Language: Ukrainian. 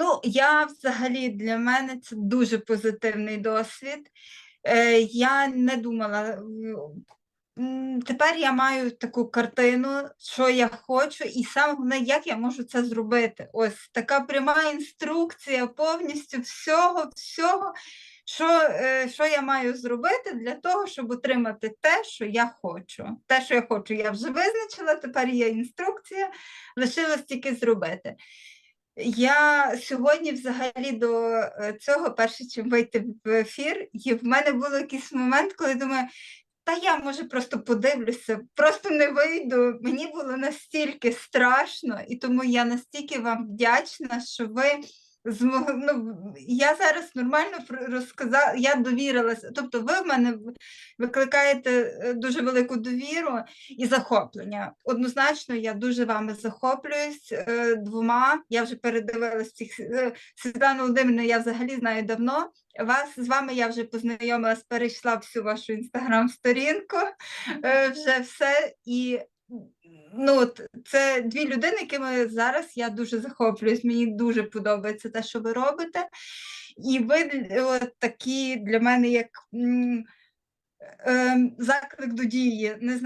Ну, я взагалі для мене це дуже позитивний досвід. Е, я не думала. Тепер я маю таку картину, що я хочу, і саме головне, як я можу це зробити. Ось така пряма інструкція повністю всього, всього, що, е, що я маю зробити для того, щоб отримати те, що я хочу. Те, що я хочу, я вже визначила, тепер є інструкція, лишилось тільки зробити. Я сьогодні взагалі до е, цього, перше чим вийти в ефір, і в мене був якийсь момент, коли думаю, та я може просто подивлюся, просто не вийду. Мені було настільки страшно, і тому я настільки вам вдячна, що ви. Ну, я зараз нормально розказала, я довірилася. Тобто, ви в мене викликаєте е, дуже велику довіру і захоплення. Однозначно, я дуже вами захоплююсь е, двома. Я вже передивилась цих е, Світлану Володимирівну, я взагалі знаю давно. Вас з вами я вже познайомилась, перейшла всю вашу інстаграм-сторінку, вже все. І ну, це дві людини, якими зараз я дуже захоплююсь. Мені дуже подобається те, що ви робите. І ви от, такі для мене як м, е, заклик до дії. Не знаю.